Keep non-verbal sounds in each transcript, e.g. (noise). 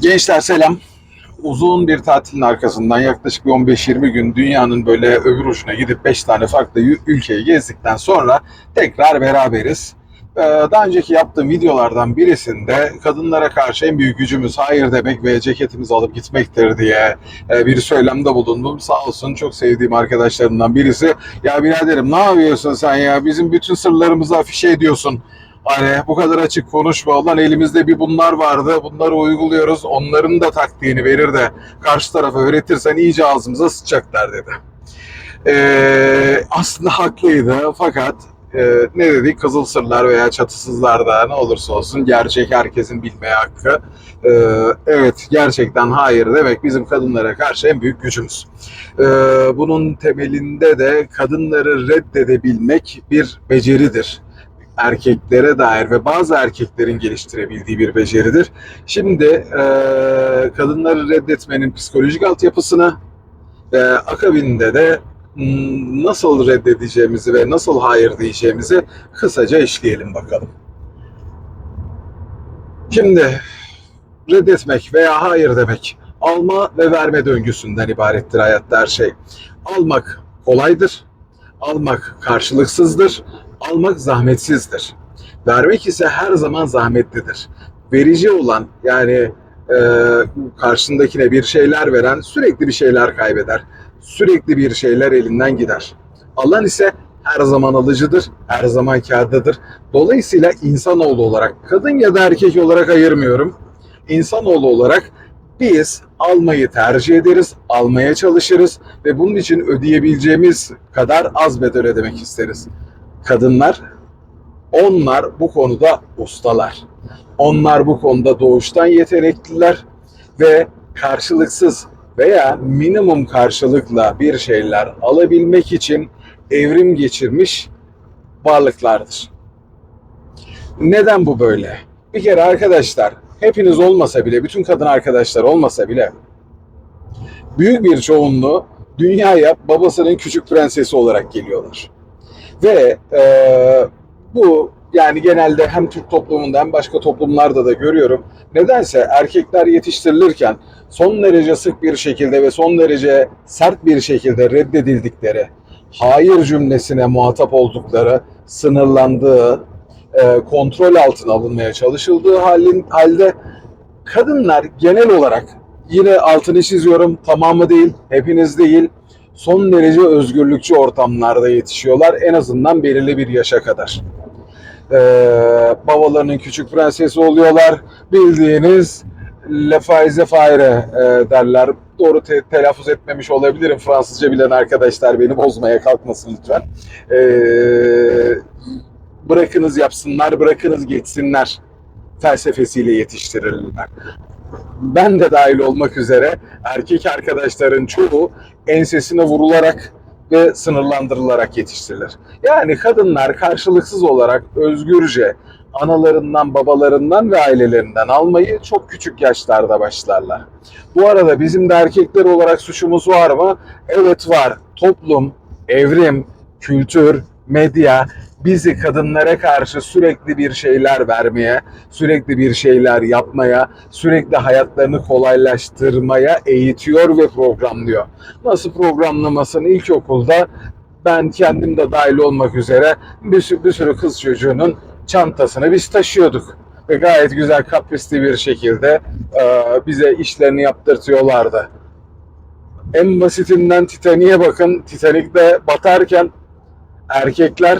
Gençler selam. Uzun bir tatilin arkasından yaklaşık bir 15-20 gün dünyanın böyle öbür ucuna gidip 5 tane farklı ülkeyi gezdikten sonra tekrar beraberiz. Ee, Daha önceki yaptığım videolardan birisinde kadınlara karşı en büyük gücümüz hayır demek ve ceketimizi alıp gitmektir diye e, bir söylemde bulundum. Sağ olsun çok sevdiğim arkadaşlarımdan birisi. Ya biraderim ne yapıyorsun sen ya? Bizim bütün sırlarımızı afişe ediyorsun. Hani bu kadar açık konuşma. Ulan elimizde bir bunlar vardı. Bunları uyguluyoruz. Onların da taktiğini verir de karşı tarafa öğretirsen iyice ağzımıza sıçacaklar dedi. Ee, aslında haklıydı fakat e, ne dedik kızıl sırlar veya çatısızlarda ne olursa olsun gerçek herkesin bilmeye hakkı. Ee, evet gerçekten hayır demek bizim kadınlara karşı en büyük gücümüz. Ee, bunun temelinde de kadınları reddedebilmek bir beceridir erkeklere dair ve bazı erkeklerin geliştirebildiği bir beceridir. Şimdi e, kadınları reddetmenin psikolojik altyapısını ve akabinde de m, nasıl reddedeceğimizi ve nasıl hayır diyeceğimizi kısaca işleyelim bakalım. Şimdi reddetmek veya hayır demek alma ve verme döngüsünden ibarettir hayatta her şey. Almak kolaydır, almak karşılıksızdır, almak zahmetsizdir. Vermek ise her zaman zahmetlidir. Verici olan yani e, karşındakine bir şeyler veren sürekli bir şeyler kaybeder. Sürekli bir şeyler elinden gider. Alan ise her zaman alıcıdır, her zaman kârdadır. Dolayısıyla insanoğlu olarak, kadın ya da erkek olarak ayırmıyorum. İnsanoğlu olarak biz almayı tercih ederiz, almaya çalışırız ve bunun için ödeyebileceğimiz kadar az bedel ödemek isteriz. Kadınlar, onlar bu konuda ustalar. Onlar bu konuda doğuştan yetenekliler ve karşılıksız veya minimum karşılıkla bir şeyler alabilmek için evrim geçirmiş varlıklardır. Neden bu böyle? Bir kere arkadaşlar, hepiniz olmasa bile, bütün kadın arkadaşlar olmasa bile büyük bir çoğunluğu dünyaya babasının küçük prensesi olarak geliyorlar. Ve e, bu yani genelde hem Türk toplumunda hem başka toplumlarda da görüyorum. Nedense erkekler yetiştirilirken son derece sık bir şekilde ve son derece sert bir şekilde reddedildikleri, hayır cümlesine muhatap oldukları, sınırlandığı, e, kontrol altına alınmaya çalışıldığı halin, halde kadınlar genel olarak yine altını çiziyorum tamamı değil, hepiniz değil, son derece özgürlükçü ortamlarda yetişiyorlar en azından belirli bir yaşa kadar. Ee, babalarının küçük prensesi oluyorlar. Bildiğiniz Le Faize Faire e, derler. Doğru te- telaffuz etmemiş olabilirim. Fransızca bilen arkadaşlar beni bozmaya kalkmasın lütfen. Ee, bırakınız yapsınlar, bırakınız geçsinler felsefesiyle yetiştirilirler. Ben de dahil olmak üzere erkek arkadaşların çoğu ensesine vurularak ve sınırlandırılarak yetiştirilir. Yani kadınlar karşılıksız olarak özgürce analarından, babalarından ve ailelerinden almayı çok küçük yaşlarda başlarlar. Bu arada bizim de erkekler olarak suçumuz var mı? Evet var. Toplum, evrim, kültür, medya bizi kadınlara karşı sürekli bir şeyler vermeye, sürekli bir şeyler yapmaya, sürekli hayatlarını kolaylaştırmaya eğitiyor ve programlıyor. Nasıl programlamasını ilkokulda ben kendim de dahil olmak üzere bir sürü, bir sürü kız çocuğunun çantasını biz taşıyorduk. Ve gayet güzel kaprisli bir şekilde e, bize işlerini yaptırtıyorlardı. En basitinden Titanic'e bakın. Titanic'te batarken erkekler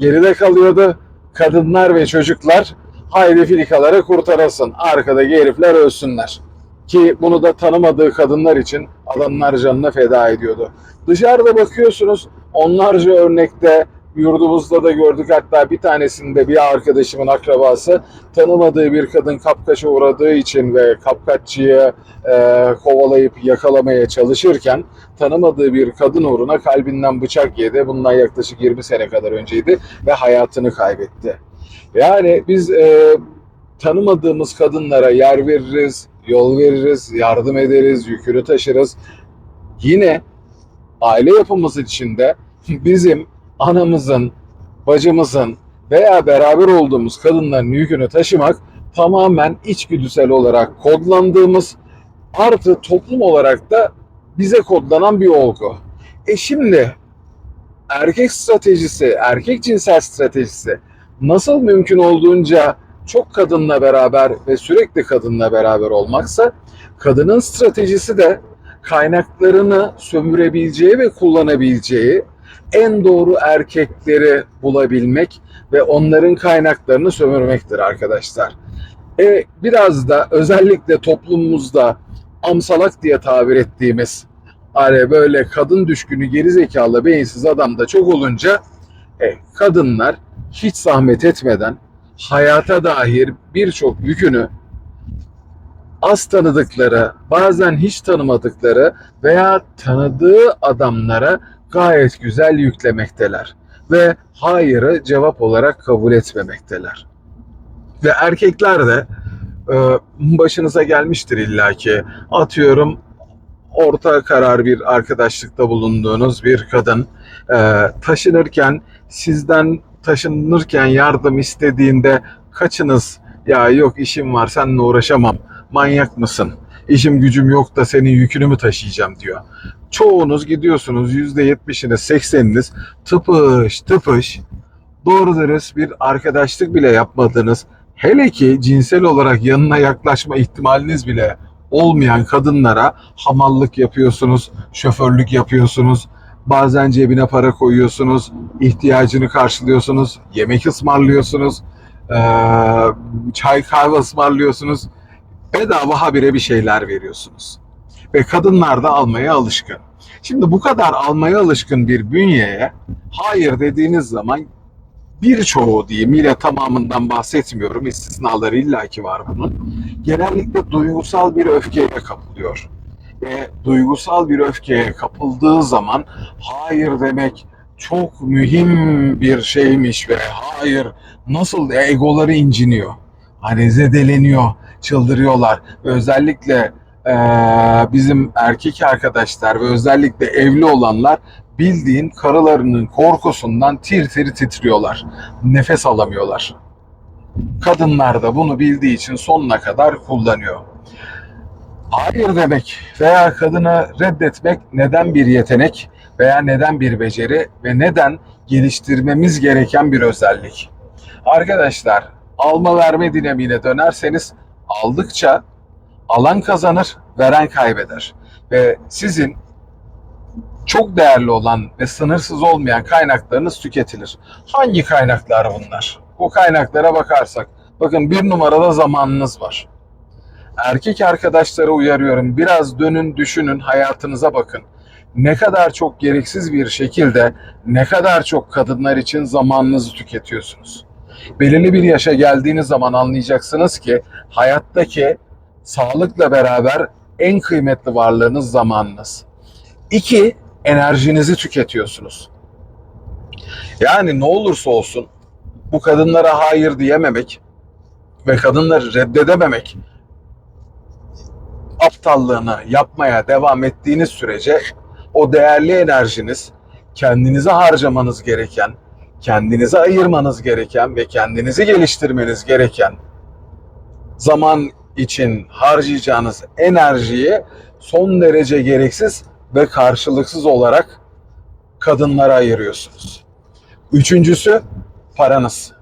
geride kalıyordu. Kadınlar ve çocuklar haydi filikaları kurtarasın. Arkadaki herifler ölsünler. Ki bunu da tanımadığı kadınlar için adamlar canını feda ediyordu. Dışarıda bakıyorsunuz onlarca örnekte yurdumuzda da gördük hatta bir tanesinde bir arkadaşımın akrabası tanımadığı bir kadın kapkaça uğradığı için ve kapkaççıyı e, kovalayıp yakalamaya çalışırken tanımadığı bir kadın uğruna kalbinden bıçak yedi. Bundan yaklaşık 20 sene kadar önceydi ve hayatını kaybetti. Yani biz e, tanımadığımız kadınlara yer veririz, yol veririz, yardım ederiz, yükünü taşırız. Yine aile yapımız içinde bizim anamızın, bacımızın veya beraber olduğumuz kadınların yükünü taşımak tamamen içgüdüsel olarak kodlandığımız artı toplum olarak da bize kodlanan bir olgu. E şimdi erkek stratejisi, erkek cinsel stratejisi nasıl mümkün olduğunca çok kadınla beraber ve sürekli kadınla beraber olmaksa kadının stratejisi de kaynaklarını sömürebileceği ve kullanabileceği en doğru erkekleri bulabilmek ve onların kaynaklarını sömürmektir arkadaşlar. E, biraz da özellikle toplumumuzda amsalak diye tabir ettiğimiz hani böyle kadın düşkünü gerizekalı beyinsiz adam da çok olunca e, kadınlar hiç zahmet etmeden hayata dair birçok yükünü az tanıdıkları, bazen hiç tanımadıkları veya tanıdığı adamlara gayet güzel yüklemekteler ve hayırı cevap olarak kabul etmemekteler. Ve erkekler de e, başınıza gelmiştir illaki. Atıyorum orta karar bir arkadaşlıkta bulunduğunuz bir kadın e, taşınırken sizden taşınırken yardım istediğinde kaçınız ya yok işim var seninle uğraşamam manyak mısın işim gücüm yok da senin yükünü mü taşıyacağım diyor. Çoğunuz gidiyorsunuz %70'iniz 80'iniz tıpış tıpış doğru dürüst bir arkadaşlık bile yapmadığınız hele ki cinsel olarak yanına yaklaşma ihtimaliniz bile olmayan kadınlara hamallık yapıyorsunuz, şoförlük yapıyorsunuz, bazen cebine para koyuyorsunuz, ihtiyacını karşılıyorsunuz, yemek ısmarlıyorsunuz, çay kahve ısmarlıyorsunuz, bedava habire bir şeyler veriyorsunuz. Ve kadınlar da almaya alışkın. Şimdi bu kadar almaya alışkın bir bünyeye hayır dediğiniz zaman birçoğu diyeyim yine tamamından bahsetmiyorum istisnaları illaki var bunun. Genellikle duygusal bir öfkeye kapılıyor. Ve duygusal bir öfkeye kapıldığı zaman hayır demek çok mühim bir şeymiş ve hayır nasıl egoları inciniyor. Hani zedeleniyor, çıldırıyorlar. Özellikle eee, bizim erkek arkadaşlar ve özellikle evli olanlar bildiğin karılarının korkusundan tir tir titriyorlar. Nefes alamıyorlar. Kadınlar da bunu bildiği için sonuna kadar kullanıyor. Hayır demek veya kadını reddetmek neden bir yetenek veya neden bir beceri ve neden geliştirmemiz gereken bir özellik. Arkadaşlar alma verme dinamiğine dönerseniz aldıkça alan kazanır, veren kaybeder. Ve sizin çok değerli olan ve sınırsız olmayan kaynaklarınız tüketilir. Hangi kaynaklar bunlar? O kaynaklara bakarsak, bakın bir numarada zamanınız var. Erkek arkadaşlara uyarıyorum, biraz dönün, düşünün, hayatınıza bakın. Ne kadar çok gereksiz bir şekilde, ne kadar çok kadınlar için zamanınızı tüketiyorsunuz. Belirli bir yaşa geldiğiniz zaman anlayacaksınız ki hayattaki sağlıkla beraber en kıymetli varlığınız zamanınız. İki, enerjinizi tüketiyorsunuz. Yani ne olursa olsun bu kadınlara hayır diyememek ve kadınları reddedememek aptallığını yapmaya devam ettiğiniz sürece o değerli enerjiniz kendinize harcamanız gereken, kendinize ayırmanız gereken ve kendinizi geliştirmeniz gereken zaman için harcayacağınız enerjiyi son derece gereksiz ve karşılıksız olarak kadınlara ayırıyorsunuz. Üçüncüsü paranız.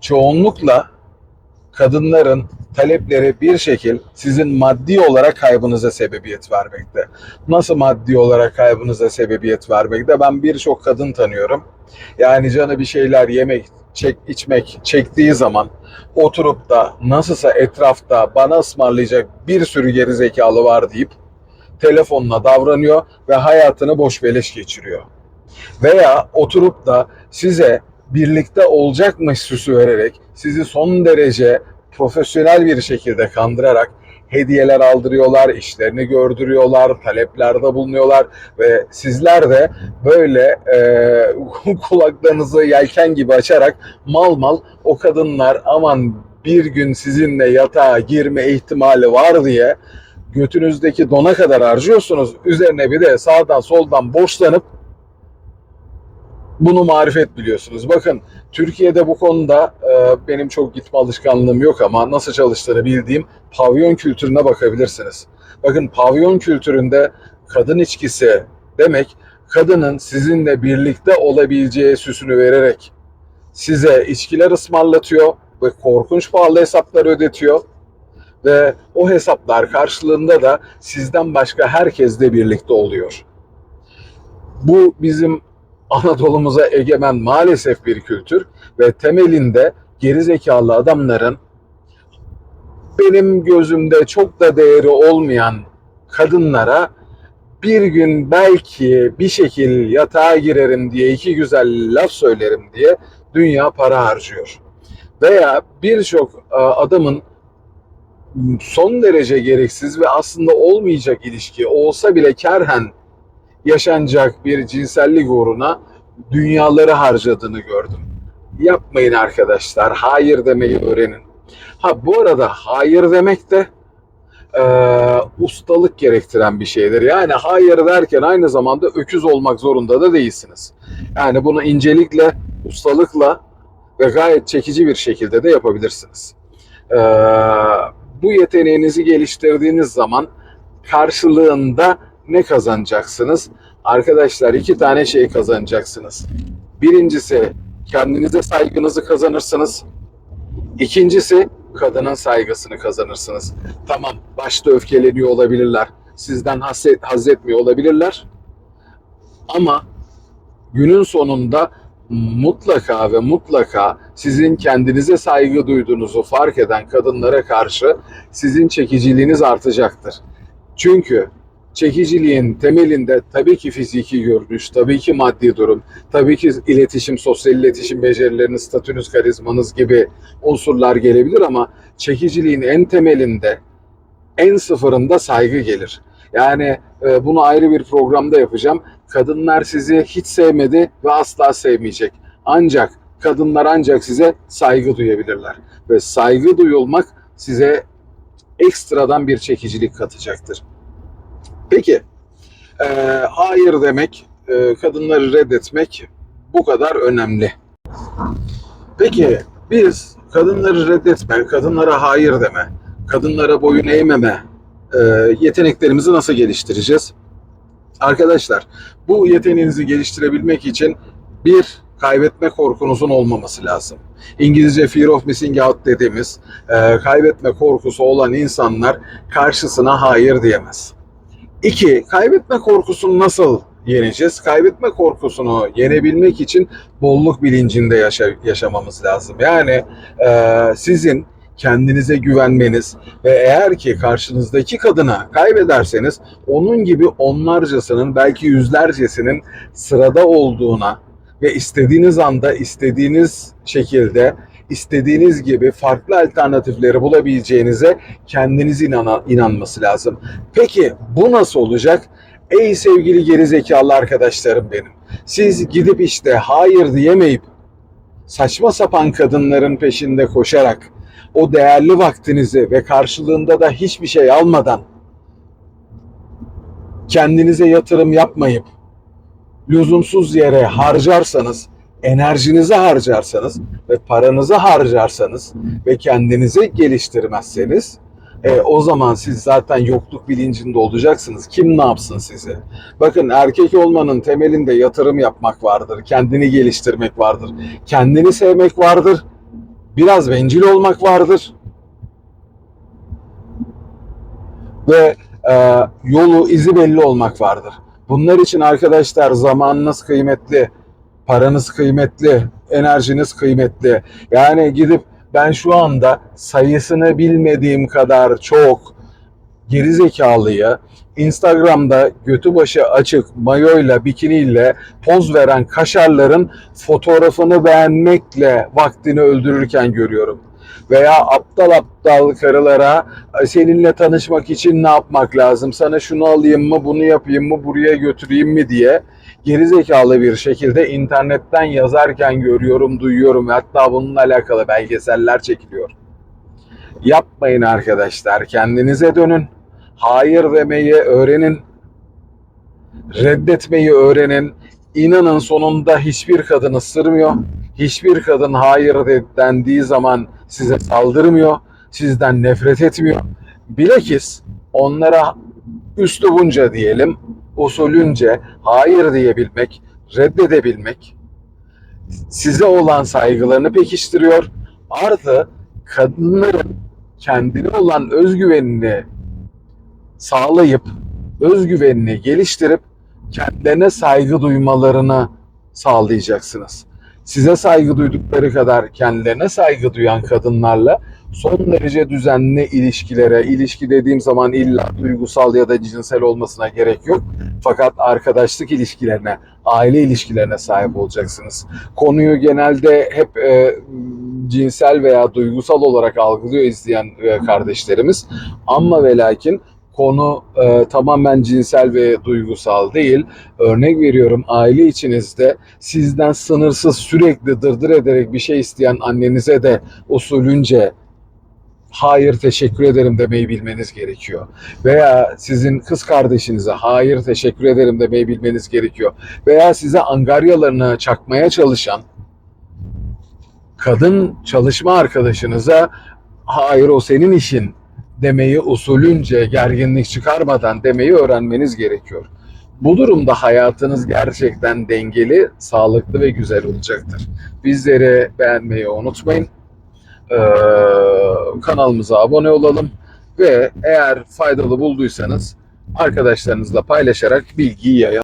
Çoğunlukla kadınların talepleri bir şekil sizin maddi olarak kaybınıza sebebiyet vermekte. Nasıl maddi olarak kaybınıza sebebiyet vermekte? Ben birçok kadın tanıyorum. Yani canı bir şeyler yemek, çek, içmek çektiği zaman oturup da nasılsa etrafta bana ısmarlayacak bir sürü geri zekalı var deyip telefonla davranıyor ve hayatını boş beleş geçiriyor. Veya oturup da size birlikte olacakmış süsü vererek sizi son derece profesyonel bir şekilde kandırarak hediyeler aldırıyorlar, işlerini gördürüyorlar, taleplerde bulunuyorlar ve sizler de böyle e, (laughs) kulaklarınızı yelken gibi açarak mal mal o kadınlar aman bir gün sizinle yatağa girme ihtimali var diye götünüzdeki dona kadar harcıyorsunuz. Üzerine bir de sağdan soldan borçlanıp Bunu marifet biliyorsunuz. Bakın Türkiye'de bu konuda e, benim çok gitme alışkanlığım yok ama nasıl çalıştığını bildiğim pavyon kültürüne bakabilirsiniz. Bakın pavyon kültüründe kadın içkisi demek kadının sizinle birlikte olabileceği süsünü vererek size içkiler ısmarlatıyor ve korkunç pahalı hesaplar ödetiyor. Ve o hesaplar karşılığında da sizden başka herkesle birlikte oluyor. Bu bizim Anadolu'muza egemen maalesef bir kültür ve temelinde geri zekalı adamların benim gözümde çok da değeri olmayan kadınlara bir gün belki bir şekil yatağa girerim diye iki güzel laf söylerim diye dünya para harcıyor. Veya birçok e, adamın son derece gereksiz ve aslında olmayacak ilişki olsa bile kerhen yaşanacak bir cinsellik uğruna dünyaları harcadığını gördüm. Yapmayın arkadaşlar. Hayır demeyi öğrenin. Ha bu arada hayır demek de e, ustalık gerektiren bir şeydir. Yani hayır derken aynı zamanda öküz olmak zorunda da değilsiniz. Yani bunu incelikle, ustalıkla ve gayet çekici bir şekilde de yapabilirsiniz. E, bu yeteneğinizi geliştirdiğiniz zaman karşılığında ne kazanacaksınız? Arkadaşlar iki tane şey kazanacaksınız. Birincisi kendinize saygınızı kazanırsınız. İkincisi kadının saygısını kazanırsınız. Tamam başta öfkeleniyor olabilirler. Sizden haz, haz etmiyor olabilirler. Ama günün sonunda mutlaka ve mutlaka sizin kendinize saygı duyduğunuzu fark eden kadınlara karşı sizin çekiciliğiniz artacaktır. Çünkü çekiciliğin temelinde tabii ki fiziki görünüş, tabii ki maddi durum, tabii ki iletişim, sosyal iletişim becerileriniz, statünüz, karizmanız gibi unsurlar gelebilir ama çekiciliğin en temelinde, en sıfırında saygı gelir. Yani e, bunu ayrı bir programda yapacağım. Kadınlar sizi hiç sevmedi ve asla sevmeyecek. Ancak kadınlar ancak size saygı duyabilirler. Ve saygı duyulmak size ekstradan bir çekicilik katacaktır. Peki, e, hayır demek, e, kadınları reddetmek bu kadar önemli. Peki, biz kadınları reddetme, kadınlara hayır deme, kadınlara boyun eğmeme e, yeteneklerimizi nasıl geliştireceğiz? Arkadaşlar, bu yeteneğinizi geliştirebilmek için bir, kaybetme korkunuzun olmaması lazım. İngilizce fear of missing out dediğimiz e, kaybetme korkusu olan insanlar karşısına hayır diyemez. İki, kaybetme korkusunu nasıl yeneceğiz? Kaybetme korkusunu yenebilmek için bolluk bilincinde yaşa, yaşamamız lazım. Yani e, sizin kendinize güvenmeniz ve eğer ki karşınızdaki kadına kaybederseniz onun gibi onlarcasının belki yüzlercesinin sırada olduğuna ve istediğiniz anda istediğiniz şekilde istediğiniz gibi farklı alternatifleri bulabileceğinize kendiniz inana, inanması lazım. Peki bu nasıl olacak? Ey sevgili geri zekalı arkadaşlarım benim. Siz gidip işte hayır diyemeyip saçma sapan kadınların peşinde koşarak o değerli vaktinizi ve karşılığında da hiçbir şey almadan kendinize yatırım yapmayıp lüzumsuz yere harcarsanız, enerjinizi harcarsanız ve paranızı harcarsanız ve kendinizi geliştirmezseniz e, o zaman siz zaten yokluk bilincinde olacaksınız. Kim ne yapsın size? Bakın erkek olmanın temelinde yatırım yapmak vardır. Kendini geliştirmek vardır. Kendini sevmek vardır. Biraz bencil olmak vardır. Ve e, yolu izi belli olmak vardır. Bunlar için arkadaşlar zamanınız kıymetli, paranız kıymetli, enerjiniz kıymetli. Yani gidip ben şu anda sayısını bilmediğim kadar çok geri zekalıyı Instagram'da götü başı açık mayoyla, bikiniyle poz veren kaşarların fotoğrafını beğenmekle vaktini öldürürken görüyorum. Veya aptal aptal karılara seninle tanışmak için ne yapmak lazım? Sana şunu alayım mı, bunu yapayım mı, buraya götüreyim mi diye gerizekalı bir şekilde internetten yazarken görüyorum, duyuyorum ve hatta bununla alakalı belgeseller çekiliyor. Yapmayın arkadaşlar. Kendinize dönün. Hayır demeyi öğrenin. Reddetmeyi öğrenin. İnanın sonunda hiçbir kadın ısırmıyor. Hiçbir kadın hayır de- dendiği zaman size saldırmıyor. Sizden nefret etmiyor. Bilakis onlara üslubunca diyelim, usulünce hayır diyebilmek, reddedebilmek size olan saygılarını pekiştiriyor. Artı kadınların kendine olan özgüvenini sağlayıp özgüvenini geliştirip kendilerine saygı duymalarını sağlayacaksınız. Size saygı duydukları kadar kendilerine saygı duyan kadınlarla son derece düzenli ilişkilere, ilişki dediğim zaman illa duygusal ya da cinsel olmasına gerek yok. Fakat arkadaşlık ilişkilerine, aile ilişkilerine sahip olacaksınız. Konuyu genelde hep e, cinsel veya duygusal olarak algılıyor izleyen e, kardeşlerimiz. Ama ve lakin konu e, tamamen cinsel ve duygusal değil. Örnek veriyorum aile içinizde sizden sınırsız sürekli dırdır ederek bir şey isteyen annenize de usulünce hayır teşekkür ederim demeyi bilmeniz gerekiyor. Veya sizin kız kardeşinize hayır teşekkür ederim demeyi bilmeniz gerekiyor. Veya size angaryalarını çakmaya çalışan kadın çalışma arkadaşınıza hayır o senin işin demeyi usulünce gerginlik çıkarmadan demeyi öğrenmeniz gerekiyor. Bu durumda hayatınız gerçekten dengeli, sağlıklı ve güzel olacaktır. Bizleri beğenmeyi unutmayın. Ee, kanalımıza abone olalım ve eğer faydalı bulduysanız arkadaşlarınızla paylaşarak bilgiyi yayın.